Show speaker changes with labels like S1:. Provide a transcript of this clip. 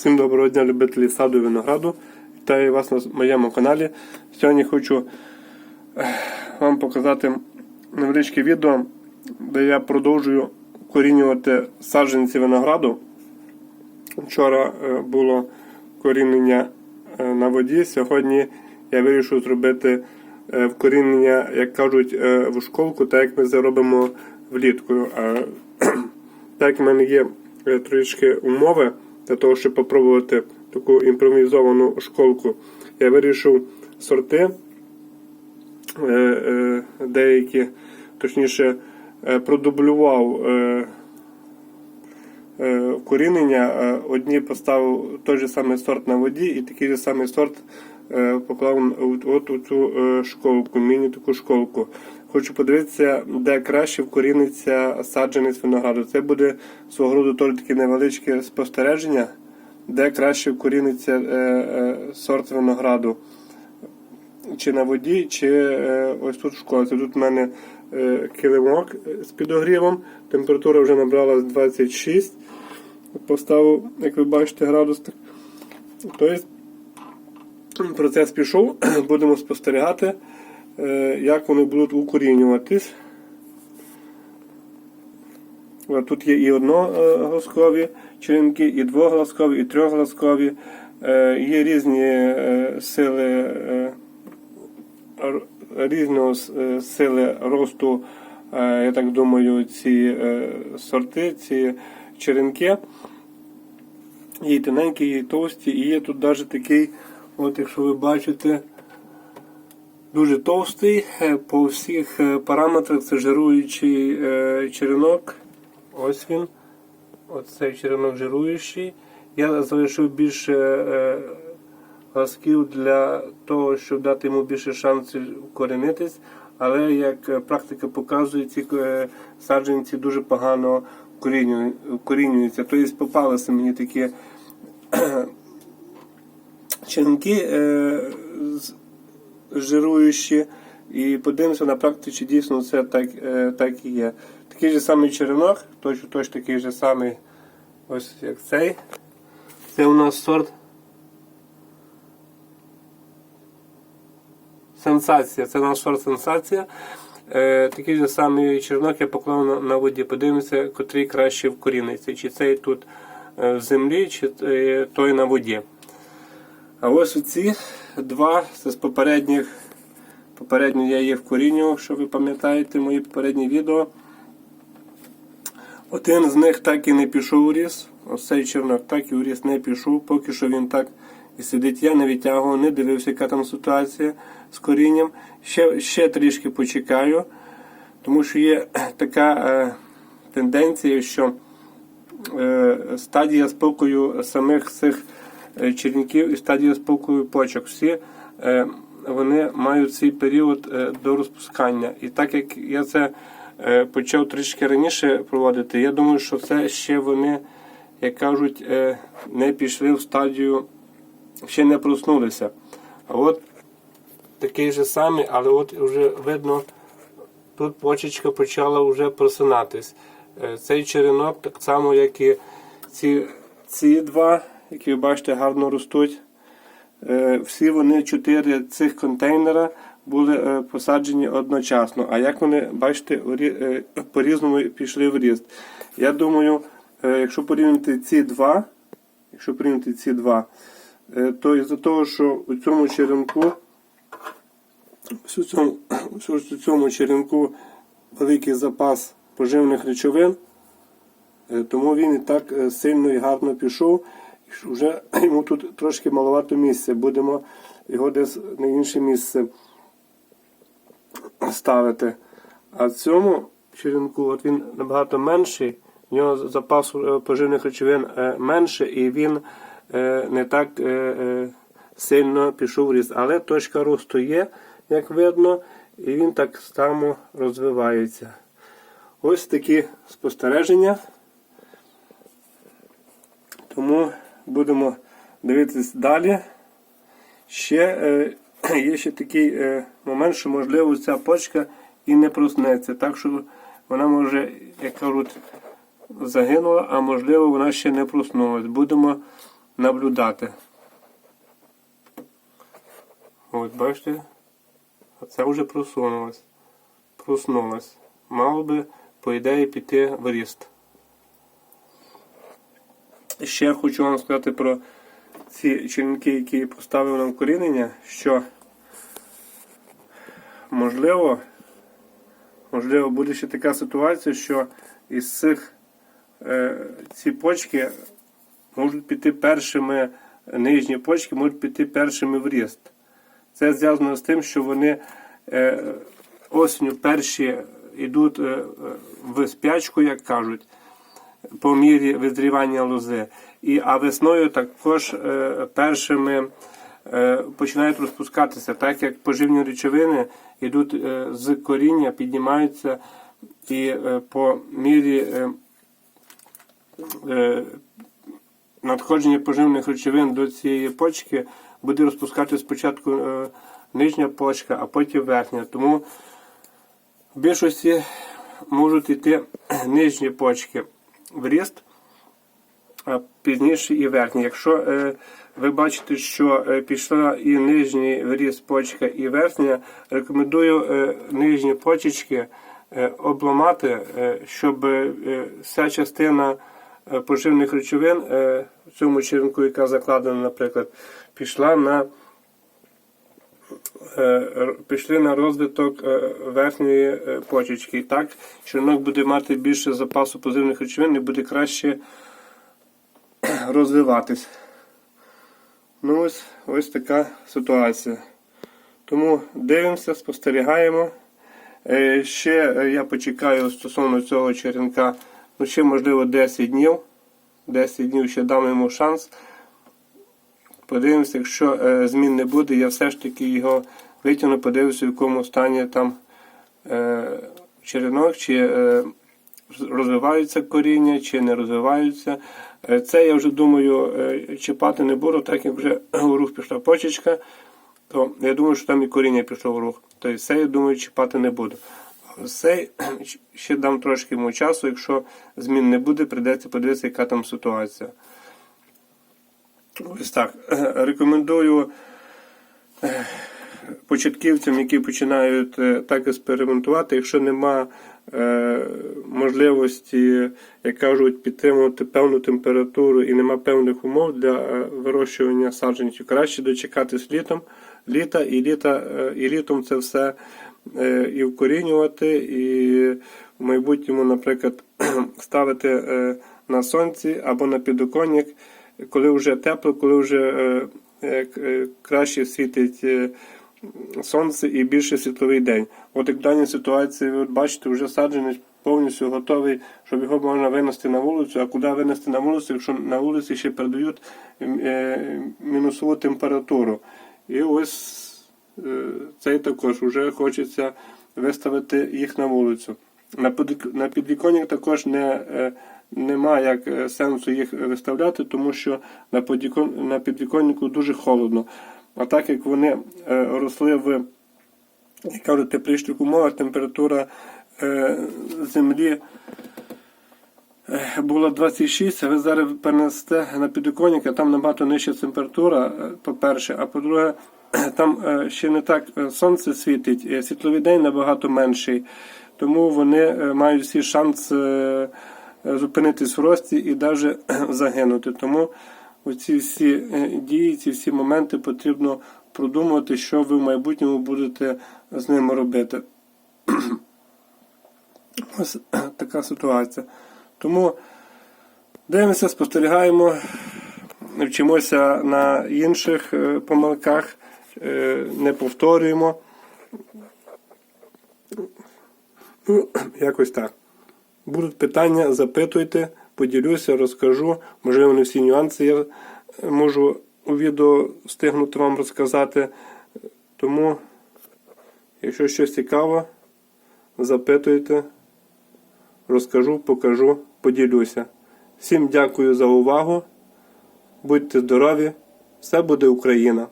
S1: Всім доброго дня, любителі саду і винограду. Вітаю вас на моєму каналі. Сьогодні хочу вам показати невеличке відео, де я продовжую корінювати саджанці винограду. Вчора е, було корінення е, на воді. Сьогодні я вирішив зробити е, вкорінення, як кажуть, в школку, так як ми це робимо влітку. Так як в мене є трішки умови для того, щоб спробувати таку імпровізовану школку, я вирішив сорти е, е, деякі, точніше, е, продублював. Е, Одні поставив той же самий сорт на воді і такий же самий сорт поклав от, у цю школку, міні-таку школку. Хочу подивитися, де краще вкоріниться саджанець винограду. Це буде свого роду теж таке невеличке спостереження, де краще вкоріниться е, е, сорт винограду. Чи на воді, чи е, ось тут в школці. Тут в мене е, килимок з підогрівом. Температура вже набралась 26. Поставив, як ви бачите, градусник. Тобто процес пішов, будемо спостерігати, як вони будуть укорінюватись. Тут є і одноглазкові черенки, і двоглазкові, і трьохглазкові. Е, Є різні е, сили е, різного е, сили росту, е, я так думаю, ці е, сорти, ці черенки. Є тоненькі, є і товсті, і є тут навіть такий, от якщо ви бачите, дуже товстий, е, по всіх е, параметрах це жируючий е, черенок. Ось він. Оцей черенок жируючий. Я залишив більше е, для того, щоб дати йому більше шансів укорінитись. Але як практика показує, ці саджанці дуже погано вкорінюються. Тобто попалися мені такі черенки з- жируючі. І подивимося на практиці, дійсно це так, е, так і є. Такий же самий черенок, точно, точно такий же самий, ось як цей. Це у нас сорт Сенсація. Це наш сорт сенсація. Е, такий же самий черенок я поклав на, на воді. Подивимося, котрий краще вкоріниться. Чи цей тут е, в землі, чи е, той на воді. А ось оці два це з попередніх. Попередньо я їх вкорінював, що ви пам'ятаєте мої попередні відео. Один з них так і не пішов у ріс. Ось цей чернок так і у ріс не пішов, поки що він так і сидить. Я не витягував, не дивився, яка там ситуація з корінням. Ще, ще трішки почекаю, тому що є така е, тенденція, що е, стадія спокою самих цих черніків і стадія спокою почок. Всі е, вони мають цей період е, до розпускання. І так як я це е, почав трішки раніше проводити, я думаю, що це ще вони, як кажуть, е, не пішли в стадію, ще не проснулися. А от такий же самий, але от вже видно, тут почечка почала вже просинатись. Е, Цей черенок, так само, як і ці, ці два, які ви бачите, гарно ростуть. Е, Всі вони чотири цих контейнера були е, посаджені одночасно. А як вони, бачите, е, по-різному пішли в ріст. Я думаю, якщо порівняти ці два, якщо порівняти ці два, то із-за того, що у цьому черенку у цьому, у цьому черенку великий запас поживних речовин, тому він і так сильно і гарно пішов. Вже йому тут трошки маловато місця. Будемо його десь на інше місце ставити. А в цьому черенку от він набагато менший, в нього запас е, поживних речовин е, менше, і він е, не так сильно пішов ріст. Але точка росту є, як видно, і він так само розвивається. Ось такі спостереження. Тому будемо дивитись далі. Ще е, є ще такий е, момент, що можливо ця почка і не проснеться. Так що вона може, як кажуть, загинула, а можливо вона ще не проснулась. Будемо наблюдати. От бачите, а це вже просунулось. Проснулось. Мало би, по ідеї, піти в ріст. Ще хочу вам сказати про ці черенки, які поставив на вкорінення, що можливо, можливо, буде ще така ситуація, що із цих е, ці почки можуть піти першими, нижні почки можуть піти першими в ріст. Це зв'язано з тим, що вони е, осінню перші йдуть е, е, в спячку, як кажуть, по мірі визрівання лози. І, а весною також е, першими е, починають розпускатися, так як поживні речовини йдуть е, з коріння, піднімаються і е, по мірі е, е, надходження поживних речовин до цієї почки буде розпускати спочатку е, нижня почка, а потім верхня. Тому в більшості можуть йти нижні почки в ріст, а пізніше і верхні. Якщо е, ви бачите, що е, пішла і нижній в ріст почка, і верхня, рекомендую е, нижні почечки обламати, щоб вся частина поживних речовин в цьому черенку, яка закладена, наприклад, пішла на пішли на розвиток е, верхньої е, почечки. Так черенок буде мати більше запасу позивних речовин і буде краще розвиватись. Ну ось, ось така ситуація. Тому дивимося, спостерігаємо. Е, Ще е, я почекаю стосовно цього черенка, ну ще можливо 10 днів. 10 днів ще дам йому шанс. Подивимося, якщо е, змін не буде, я все ж таки його витягну, подивлюся, в якому стані там е, черенок, чи е, розвиваються коріння, чи не розвиваються. Е, це я вже думаю е, чіпати не буду, так як вже у рух пішла почечка, то я думаю, що там і коріння пішло в рух. Тобто це, я думаю, чіпати не буду. Цей ще дам трошки йому часу, якщо змін не буде, прийдеться подивитися, яка там ситуація. Ось так. Рекомендую е, початківцям, які починають е, так експериментувати, якщо нема е, можливості, як кажуть, підтримувати певну температуру і нема певних умов для е, вирощування саджанців, краще дочекатись літом, літа і літа, е, і літом це все е, і вкорінювати, і в майбутньому, наприклад, ставити е, на сонці або на підоконник, коли вже тепло, коли вже е, е, е, краще світить сонце і більше світловий день. От як в даній ситуації, ви бачите, вже саджанець повністю готовий, щоб його можна винести на вулицю. А куди винести на вулицю, якщо на вулиці ще передають мінусову температуру. І ось цей також вже хочеться виставити їх на вулицю. На підвік- На підвіконник також не, нема як е, сенсу їх виставляти, тому що на, на підвіконнику дуже холодно. А так як вони е, росли в як кажуть, тепліших умовах, температура е, землі була 26, а ви зараз перенесете на підвіконник, а там набагато нижча температура, по-перше, а по-друге, там ще не так сонце світить, світловий день набагато менший, тому вони мають всі шанс е, зупинитись в рості і навіть загинути. Тому оці всі е, дії, ці всі моменти потрібно продумувати, що ви в майбутньому будете з ними робити. Ось така ситуація. Тому дивимося, спостерігаємо, вчимося на інших е, помилках, е, не повторюємо. Ну, якось так. Будуть питання, запитуйте, поділюся, розкажу. Можливо, не всі нюанси я можу у відео встигнути вам розказати. Тому, якщо щось цікаво, запитуйте, розкажу, покажу, поділюся. Всім дякую за увагу. Будьте здорові! Все буде Україна!